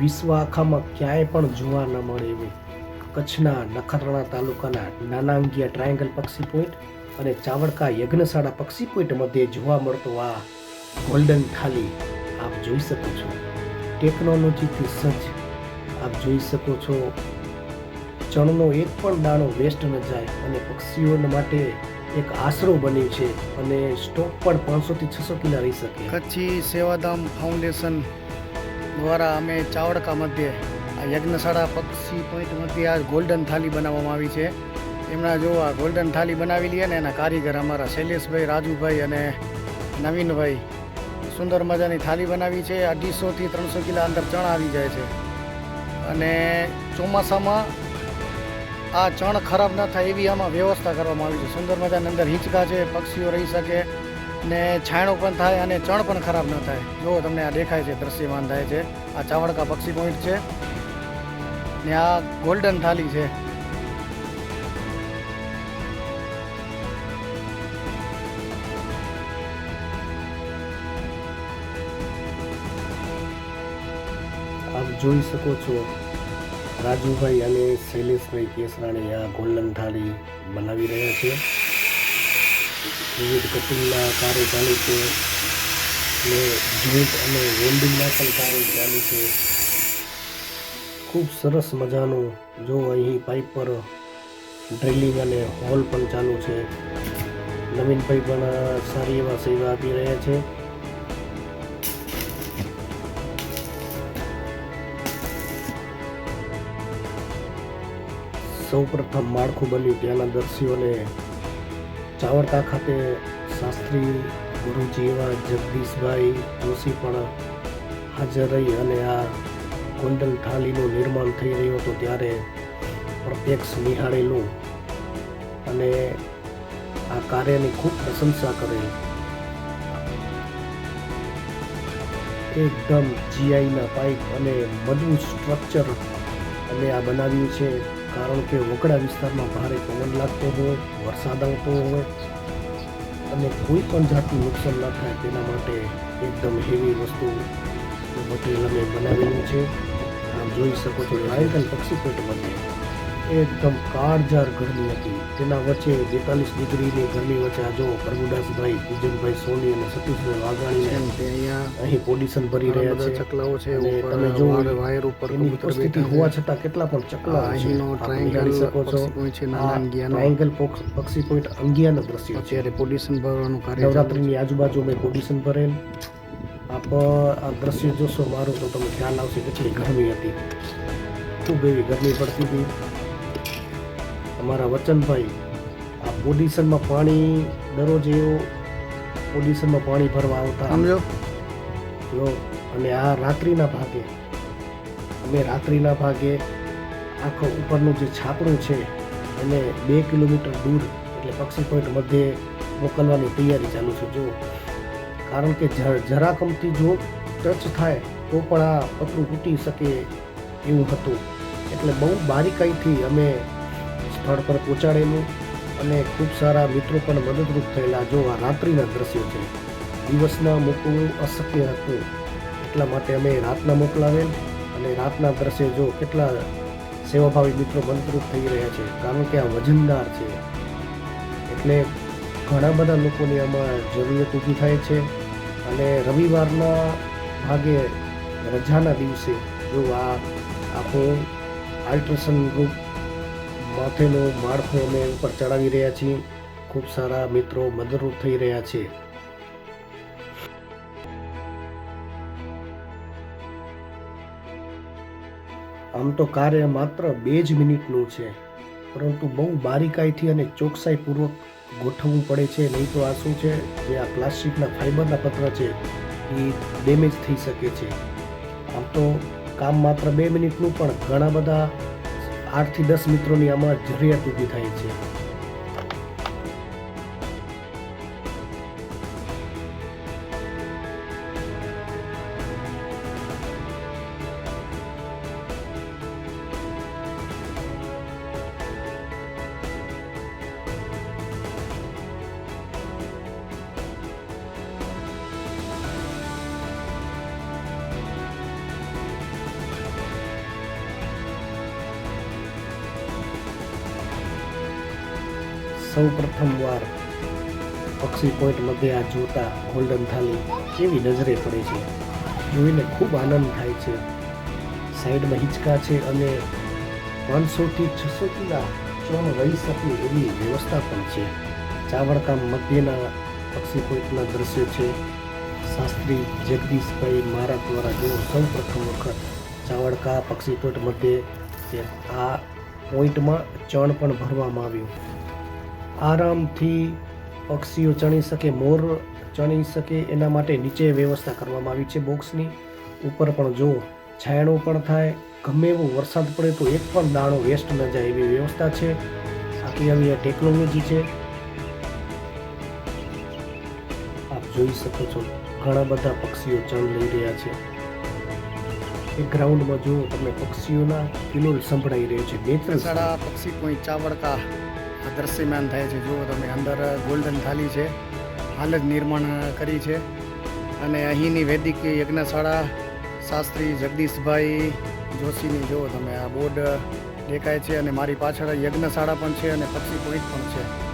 વિશ્વ આખામાં ક્યાંય પણ જોવા ન મળે એવી. કચ્છના નખત્રાણા તાલુકાના નાનાંગીયા ટ્રાયંગલ પક્ષી પોઈન્ટ અને ચાવડકા યજ્ઞશાળા પક્ષી પોઈન્ટ મધ્યે જોવા મળતો આ ગોલ્ડન થાલી આપ જોઈ શકો છો. ટેકનોલોજીથી સજ્જ આપ જોઈ શકો છો. ચણનો એક પણ દાણો વેસ્ટ ન જાય અને પક્ષીઓને માટે એક આશરો બન્યું છે અને સ્ટોક પણ પાંચસોથી છસો કિલા રહી શકે. કચ્છી સેવાધામ ફાઉન્ડેશન દ્વારા અમે ચાવડકા મધ્યે, આ યજ્ઞશાળા પક્ષી પોઈન્ટ મધ્યે આ ગોલ્ડન થાલી બનાવવામાં આવી છે. એમના જો આ ગોલ્ડન થાલી બનાવી લઈએ ને એના કારીગર અમારા શૈલેષભાઈ, રાજુભાઈ અને નવીનભાઈ સુંદર મજાની થાલી બનાવી છે. અઢીસોથી ત્રણસો કિલો અંદર ચણ આવી જાય છે. અને ચોમાસામાં આ ચણ ખરાબ ન થાય એવી આમાં વ્યવસ્થા કરવામાં આવી છે. સુંદર મજાની અંદર હિંચકા છે, પક્ષીઓ રહી શકે ને છાંયડો પણ થાય અને ચણ પણ ખરાબ ન થાય. જો તમને આ દેખાય છે, દ્રશ્યમાન થાય છે. આ ચાવડકા પક્ષી પોઈન્ટ છે. ને આ ગોલ્ડન થાલી છે. આપ જોઈ શકો છો રાજુભાઈ અને શૈલેષભાઈ કેસરાણી આ ગોલ્ડન થાળી બનાવી રહ્યા છે. વિવિધ કટિંગના કાર્ય ચાલુ છે. અને જોઈન્ટ અને વેલ્ડિંગના પણ કાર્ય ચાલુ છે. ખૂબ સરસ મજાનું જો અહીં પાઇપ પર ડ્રિલિંગ અને હોલ પણ ચાલુ છે. નવીનભાઈ પણ સારી એવા સેવા આપી રહ્યા છે. સૌ પ્રથમ માળખું બન્યું ત્યાંના દર્શીઓને ચાવડકા ખાતે શાસ્ત્રી ગુરુજી એવા જગદીશભાઈ જોશી પણ હાજર રહી અને આ ગોલ્ડન થાળીનું નિર્માણ થઈ રહ્યું હતું ત્યારે પ્રત્યક્ષ નિહાળેલું. અને આ કાર્યની ખૂબ પ્રશંસા કરેલી. એકદમ જીઆઈના પાઇપ અને મજબૂત સ્ટ્રક્ચર અમે આ બનાવ્યું છે. કારણ કે વકડા વિસ્તારમાં ભારે પવન લાગતો હોય, વરસાદ આવતો હોય અને કોઈ પણ જાતનું નુકસાન ન થાય તેના માટે એકદમ હેવી વસ્તુ મટીરિયલ અમે બનાવેલું છે. આમ જોઈ શકો છો રાયગલ પક્ષી પેટમાંથી એકદમ કાળજાર ગરમી હતી. તેના વચ્ચે બેતાલીસ ડિગ્રીની ગરમી વચ્ચે આ જો પ્રભુદાસભાઈ પૂજનભાઈ સોની અને સતીશભાઈ એમ કે અહીંયા અહીં પોડિશન ભરી રહ્યા છે. ચકલાઓ છે તમે જો વાયર- ઉપર એની ઉપસ્થિતિ હોવા છતાં કેટલા પણ ચકલા અહીંનો ટ્રાયંગલ પોઈન્ટ છે નાના અંગિયાનો. પક્ષી પોઈન્ટ અંગિયાના દ્રશ્યો છે. અત્યારે પોલ્યુશન ભરવાનું કાર્ય નવરાત્રિની આજુબાજુ મેં પોડિશન ભરેલ. આપ આ દ્રશ્ય જોશો મારું તો તમને ખ્યાલ આવશે કેટલી ગરમી હતી. ખૂબ એવી ગરમી પડતી હતી. અમારા વચનભાઈ આ પોડિશનમાં પાણી દરરોજ એવું પોડિશનમાં પાણી ભરવા આવતા. સમજો? જો અને આ રાત્રિના ભાગે અમે રાત્રિના ભાગે આખો ઉપરનું જે છાપરું છે એને બે કિલોમીટર દૂર એટલે પક્ષી પોઈન્ટ મધ્યે મોકલવાની તૈયારી ચાલુ છે. જો કારણ કે જરાકમથી જો ટચ થાય તો પણ આ પતરું તૂટી શકે એવું હતું. એટલે બહુ બારીકાઈથી અમે સ્થળ પર પહોંચાડેલું અને ખૂબ સારા મિત્રો પણ મદદરૂપ થયેલા જો આ રાત્રિના દ્રશ્યો છે. દિવસના મોકલવું અશક્ય હતું. એટલા માટે અમે રાતના મોકલાવેલ અને રાતના દ્રશ્યો જો કેટલા સેવાભાવી મિત્રો મદદરૂપ થઈ રહ્યા છે, કારણ કે આ વજનદાર છે. એટલે ઘણા બધા લોકોની આમાં જરૂરિયાત ઊભી થાય છે અને રવિવારના ભાગે રજાના દિવસે જો આ આખું આલ્ટ્રેશન ગ્રુપ માથેનું માળખું અમે ઉપર ચડાવી રહ્યા છીએ. ખૂબ સારા મિત્રો મદદરૂપ થઈ રહ્યા છે. આમ તો કાર્ય માત્ર બે જ મિનિટનું છે, પરંતુ બહુ બારીકાઈથી અને ચોકસાઈપૂર્વક ગોઠવવું પડે છે. નહીં તો આ શું છે? જે આ પ્લાસ્ટિકના ફાઇબરના પત્ર છે, એ ડેમેજ થઈ શકે છે. આમ તો કામ માત્ર બે મિનિટનું, પણ ઘણા બધા આઠથી દસ મિત્રોની આમાં જરૂરિયાત ઊભી થાય છે. સૌ પ્રથમવાર પક્ષી પોઈન્ટ મધ્યે આ જોતા ગોલ્ડન થાલી કેવી નજરે પડે છે? જોઈને ખૂબ આનંદ થાય છે. સાઈડમાં હિંચકા છે અને પાંચસોથી છસો કિલા ચોન રહી શકે એવી વ્યવસ્થા પણ છે. ચાવડકામ મધ્યના પક્ષી પોઈન્ટના દ્રશ્યો છે. શાસ્ત્રી જગદીશભાઈ મહારાજ દ્વારા જો સૌ પ્રથમ વખત ચાવડકા પક્ષી પોઈન્ટ મધ્યે આ પોઈન્ટમાં ચણ પણ ભરવામાં આવ્યું. આરામથી પક્ષીઓ ચણી શકે, મોર ચણી શકે, એના માટે નીચે વ્યવસ્થા કરવામાં આવી છે બોક્સની. ઉપર પણ જો છાયણું પણ થાય, ગમે એવો વરસાદ પડે તો એક પણ દાણો વેસ્ટ ન જાય એવી વ્યવસ્થા છે. આખી આવી આ ટેકનોલોજી છે. આપ જોઈ શકો છો ઘણા બધા પક્ષીઓ ચણ લઈ રહ્યા છે. એ ગ્રાઉન્ડમાં જુઓ તમે પક્ષીઓના કિલોલ સંભળાઈ રહ્યો છે સાડા પક્ષી કોઈ ચાવડકા. આ દ્રશ્યમાન થાય છે. જુઓ તમે, અંદર ગોલ્ડન થાલી છે, હાલ જ નિર્માણ કરી છે. અને અહીંની વૈદિક યજ્ઞશાળા શાસ્ત્રી જગદીશભાઈ જોશીની, જુઓ તમે, આ બોર્ડ દેખાય છે અને મારી પાછળ યજ્ઞશાળા પણ છે અને પક્ષી પોઈન્ટ પણ છે.